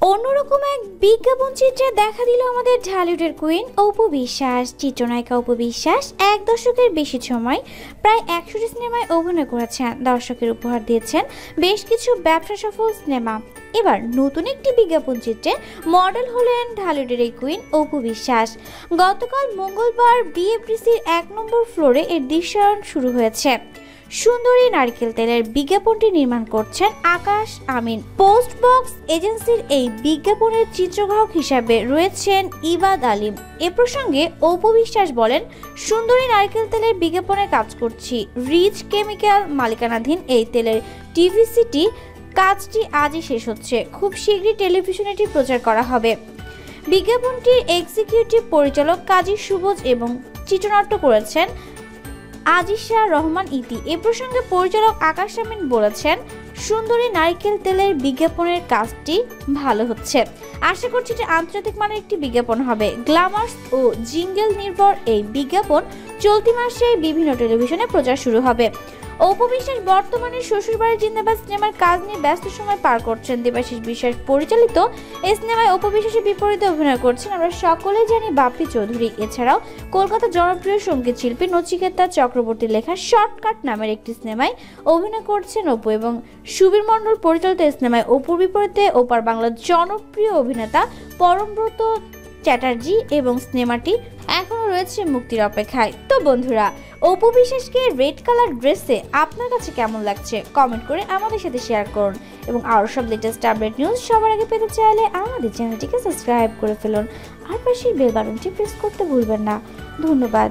অন্যরকম এক বিজ্ঞাপন চিত্রে দেখা দিল আমাদের ঢালিউডের কুইন অপু বিশ্বাস। চিত্রনায়িকা অপু বিশ্বাস এক দশকের বেশি সময় প্রায় একশোটি সিনেমায় অভিনয় করেছেন। দর্শকের উপহার দিয়েছেন বেশ কিছু ব্যবসা সফল সিনেমা। এবার নতুন একটি বিজ্ঞাপন চিত্রে মডেল হলেন ঢালিউডের এই কুইন অপু বিশ্বাস। গতকাল মঙ্গলবার বিএফডিসির এক নম্বর ফ্লোরে এর দৃশ্যায়ন শুরু হয়েছে। সুন্দরী নারকেল তেলের বিজ্ঞাপনটি নির্মাণ করছেন আকাশ আমিন। পোস্ট বক্স এজেন্সির এই বিজ্ঞাপনের চিত্রগ্রাহক হিসাবে রয়েছেন ইবাদ আলিম। এ প্রসঙ্গে অপবিশ্বাস বলেন, সুন্দরী নারকেল তেলের বিজ্ঞাপনে কাজ করছি। রিচ কেমিক্যাল মালিকানাধীন এই তেলের টিভিসিটি কাজটি আজই শেষ হচ্ছে। খুব শীঘ্রই টেলিভিশনে এটি প্রচার করা হবে। বিজ্ঞাপনটির এক্সিকিউটিভ পরিচালক কাজী সুবোজ এবং চিত্রনাট্য করেছেন আজিশা রহমান ইতি। এ প্রসঙ্গে পরিচালক আকাশ আমিন বলেছেন, সুন্দরী নারিকেল তেলের বিজ্ঞাপনের কাজটি ভালো হচ্ছে। আশা করছি যে আন্তর্জাতিক মানের একটি বিজ্ঞাপন হবে। গ্ল্যামার্স ও জিঙ্গেল নির্ভর এই বিজ্ঞাপন চলতি মাসে বিভিন্ন টেলিভিশনে প্রচার শুরু হবে। অপবিশ্বাস বর্তমানে শ্বশুরবাড়ির জিন্দাবাদ সিনেমার কাজ নিয়ে ব্যস্ত সময় পার করছেন দেবাশিস বিশ্বাস। পরিচালিত এই সিনেমায় অপবিশ্বাসের বিপরীতে অভিনয় করছেন আমরা সকলেই জানি বাপ্পি চৌধুরী। এছাড়াও কলকাতার জনপ্রিয় সংগীত শিল্পী নচিকেতা চক্রবর্তী লেখা শর্টকাট নামের একটি সিনেমায় অভিনয় করছেন অপু এবং সুবীর মণ্ডল পরিচালিত এই সিনেমায় অপুর বিপরীতে ওপার বাংলার জনপ্রিয় অভিনেতা পরমব্রত চ্যাটার্জি এবং সিনেমাটি এখনও রয়েছে মুক্তির অপেক্ষায়। তো বন্ধুরা, অপু বিশেষকে রেড কালার ড্রেসে আপনার কাছে কেমন লাগছে? কমেন্ট করে আমাদের সাথে শেয়ার করুন। এবং আরও সব লেটেস্ট আপডেট নিউজ সবার আগে পেতে চাইলে আমাদের চ্যানেলটিকে সাবস্ক্রাইব করে ফেলুন। আর পাশে বেল বাটনটি প্রেস করতে ভুলবেন না। ধন্যবাদ।